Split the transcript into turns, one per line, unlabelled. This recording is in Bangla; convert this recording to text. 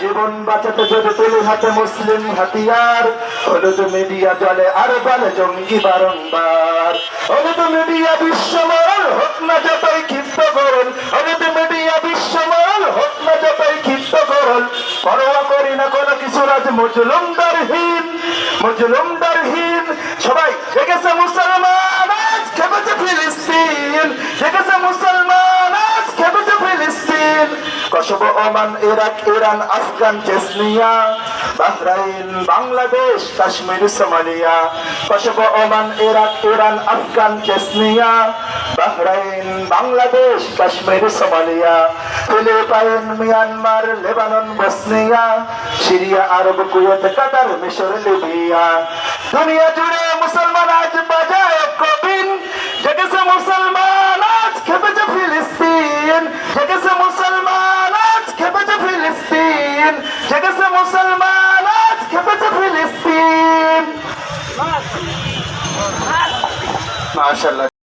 জীবন বাঁচাতে যদি তুলি হাতে মুসলিম হাতিয়ার, হলুদ মিডিয়া জলে আর বলে জঙ্গি বারংবার। হলুদ মিডিয়া বিশ্বমরণ হোক না যতই ক্ষিপ্ত করুন। হলুদ মিডিয়া বিশ্বমরণ হোক না যতই ক্ষিপ্ত করুন। পরোয়া করি না কোনো কিছু রাজ মজলুমদারহীন মজলুমদারহীন সবাই, দেখেছে মুসলমান আজ? খেপেছে ফিলিস্তিন? দেখেছে মুসলমান Kosovo Oman, Iraq, Iran, Afghan Chechnya Bahrain, Bangladesh, Kashmir, Somalia. Kosovo Oman, Iraq, Iran, Afghan Chechnya Bahrain, Bangladesh, Kashmir, Somalia. Philippine, Myanmar, Lebanon, Bosnia, Syria, Arab, Kuwait, Qatar, মিশর, লিবিয়া। দুনিয়া জুড়ে মুসলমান খেপেছে ফিলিস্তিন জেগেছে মুসলমান আজ খেপেছে ফিলিস্তিন মাশাআল্লাহ